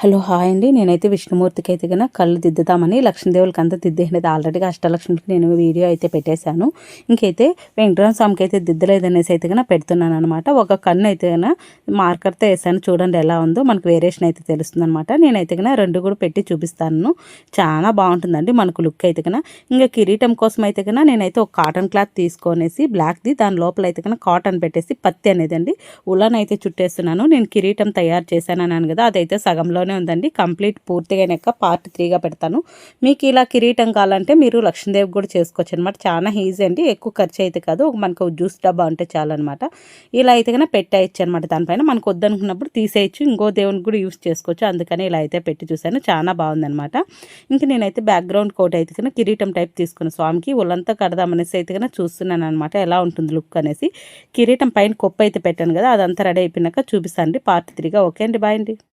Hello hi అండి. నేనైతే విష్ణుమూర్తికి అయితే కన్నా కళ్ళు దిద్దుతామని లక్ష్మీదేవులకి అంతా దిద్దేసినది ఆల్రెడీగా అష్టలక్ష్మికి నేను వీడియో అయితే పెట్టేశాను. ఇంకైతే వెంకటరామ స్వామికి అయితే దిద్దలేదనేసి అయితే కన్నా పెడుతున్నాను అనమాట ఒక కన్ను అయితే కన్నా మార్కర్తో వేసాను చూడండి ఎలా ఉందో. మనకు వేరియేషన్ అయితే తెలుస్తుంది అనమాట నేనైతే కన్నా రెండు కూడా పెట్టి చూపిస్తాను. చాలా బాగుంటుందండి మనకు లుక్ అయితే కన్నా ఇంకా కిరీటం కోసం అయితే కన్నా నేనైతే ఒక కాటన్ క్లాత్ తీసుకొనేసి బ్లాక్ది దాని లోపల అయితే కన్నా కాటన్ పెట్టేసి పత్తి అనేది అండి ఉలన్ అయితే చుట్టేస్తున్నాను. నేను కిరీటం తయారు చేశాను అన్నాను కదా అదైతే సగంలో అందులోనే ఉందండి. కంప్లీట్ పూర్తిగా అయినాక పార్ట్ త్రీగా పెడతాను. మీకు ఇలా కిరీటం కావాలంటే మీరు లక్ష్మీదేవి కూడా చేసుకోవచ్చు అనమాట చాలా ఈజీ అండి. ఎక్కువ ఖర్చు అయితే కాదు. మనకు జ్యూస్ డబ్బా ఉంటే చాలన్నమాట. ఇలా అయితే కన్నా పెట్టేయచ్చు అనమాట దానిపైన మనకు వద్దనుకున్నప్పుడు తీసేయచ్చు. ఇంకో దేవునికి కూడా యూస్ చేసుకోవచ్చు. అందుకని ఇలా అయితే పెట్టి చూశాను. చాలా బాగుందనమాట ఇంక నేనైతే బ్యాక్గ్రౌండ్ కోట్ అయితే కన్నా కిరీటం టైప్ తీసుకున్న స్వామికి ఒళ్ళంతా కడదామనేసి అయితే కన్నా చూస్తున్నాను అనమాట ఎలా ఉంటుంది లుక్ అనేసి. కిరీటం పైన కొప్ప అయితే పెట్టాను కదా అదంతా రెడీ అయిపోయినాక చూపిస్తాను పార్ట్ త్రీగా. ఓకే అండి. బాయ్ అండి.